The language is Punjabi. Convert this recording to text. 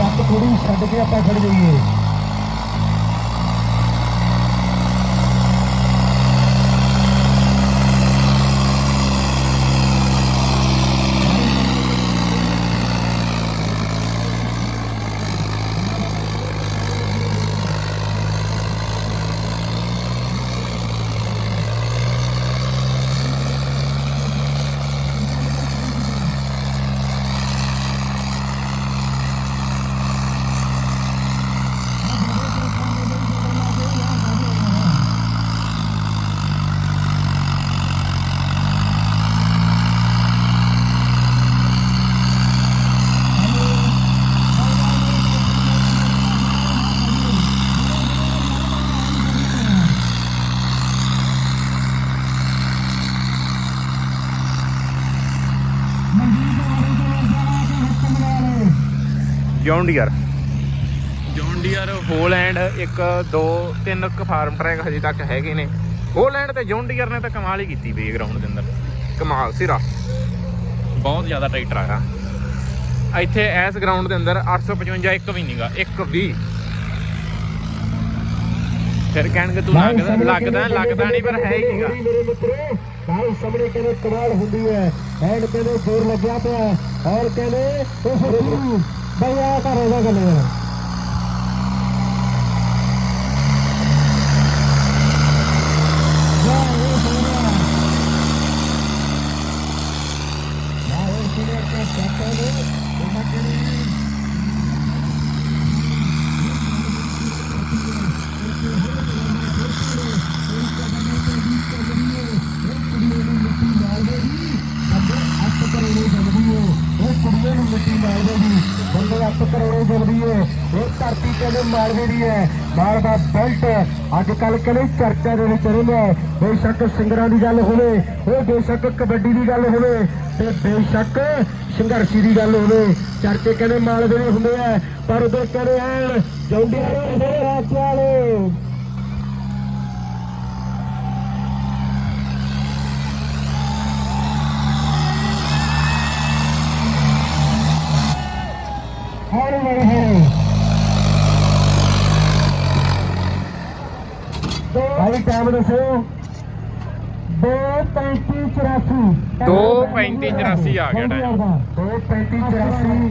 ਟੱਪ ਥੋੜੀ ਛੱਡ ਕੇ ਆਪਾਂ ਖੜ ਜਾਈਏ। John Deere John Deere Holland 1 2 3 ਕ ਫਾਰਮ ਟਰੈਕ ਹਜੇ ਤੱਕ ਹੈਗੇ ਨੇ। ਹੋਲੈਂਡ ਤੇ ਜੌਨ ਡੀਅਰ ਨੇ ਤਾਂ ਕਮਾਲ ਹੀ ਕੀਤੀ ਬਈ ਗਰਾਊਂਡ ਦੇ ਅੰਦਰ। ਕਮਾਲ ਸਿਰਾ। ਬਹੁਤ ਜ਼ਿਆਦਾ ਟਰੈਕਟਰ ਆਇਆ। ਇੱਥੇ ਇਸ ਗਰਾਊਂਡ ਦੇ ਅੰਦਰ 855 ਇੱਕ ਵੀ ਨਹੀਂਗਾ ਇੱਕ ਵੀ। ਫਿਰ ਕਹਿਣਗੇ ਤੂੰ ਲੱਗਦਾ ਲੱਗਦਾ ਲੱਗਦਾ ਨਹੀਂ ਪਰ ਹੈ ਹੀ ਨਹੀਂਗਾ ਮੇਰੇ ਮਿੱਤਰੋ ਭਾਈ ਸਾਹਮਣੇ ਕਹਿੰਦੇ ਕਮਾਲ ਹੁੰਦੀ ਹੈ। ਐਂਡ ਕਹਿੰਦੇ ਜ਼ੋਰ ਲੱਗਿਆ ਪਿਆ। ਔਰ ਕਹਿੰਦੇ ਉਹ ਬਈ ਆ ਕਰ ਗੱਲ 7 ਕਰੋੜੇ ਦਿਲ ਦੀ ਇਹ ਧਰਤੀ ਕਹਿੰਦੇ ਮਾਲਵੇ ਦੀ ਹੈ ਮਾਲਵਾ ਬੈਲਟ ਅੱਜ ਕੱਲ ਕਹਿੰਦੇ ਚਰਚਾ ਦੇ ਵਿੱਚ ਰਹਿੰਦਾ ਬੇਸ਼ੱਕ ਸਿੰਗਰਾਂ ਦੀ ਗੱਲ ਹੋਵੇ, ਉਹ ਬੇਸ਼ੱਕ ਕਬੱਡੀ ਦੀ ਗੱਲ ਹੋਵੇ ਤੇ ਬੇਸ਼ੱਕ ਸੰਘਰਸ਼ੀ ਦੀ ਗੱਲ ਹੋਵੇ। ਚਰਚੇ ਕਹਿੰਦੇ ਮਾਲਵੇ ਦੇ ਹੁੰਦੇ ਆ, ਪਰ ਉਹਦੇ ਕਹਿੰਦੇ ਆ ਜੌਂਡਿਆਂ ਦੇ ਹੁੰਦੇ ਹੌਲੀ ਹੌਲੀ ਹੌਲੀ ਭਾਈ ਟਾਈਮ ਦੱਸੋ। 23584 ਦੋ ਪੈਂਤੀ ਚੁਰਾਸੀ ਆ ਗਿਆ time। 23584